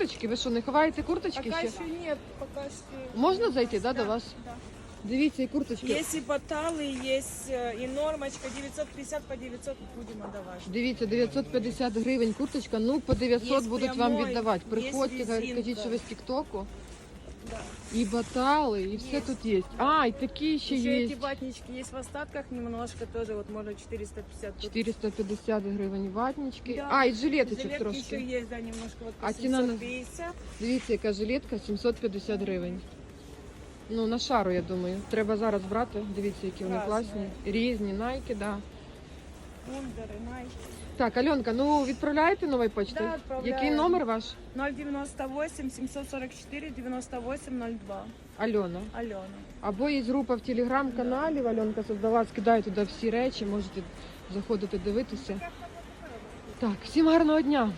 курточки? Ви що, не ховаєте курточки Пока ще? еще нет, пока что... Можна зайти, да, до вас? Да. Дивіться, і курточки. Есть и баталы, есть э, и нормочка, 950 по 900 будем отдавать. Дивіться, 950 гривень курточка, ну по 900 Є будуть вам прямой, віддавати. є Приходьте, резинка. кажіть, що ви з Тіктоку. Да. І батали, і все тут є. А, і такі ще Еще є. эти ватнички есть в остатках немножко тоже, вот можно 450. тут. 450 гривень ватнички. Да. А, і жилеточок Жилетки еще трошки. есть, да, немножко вот А цена на- 750. Дивіться, яка жилетка 750 гривень. Ну, на шару, я думаю. Треба зараз брати. Дивіться, які вони класні. Різні, найки, да. Ундеры, Nike. Так, Альонка, ну відправляєте новою почтою? Да, відправляю. Який номер ваш? 098 744 9802. Альона. Альона. Або є група в телеграм-каналі, Альонка создала, скидає туди всі речі, можете заходити дивитися. Так, всім гарного дня!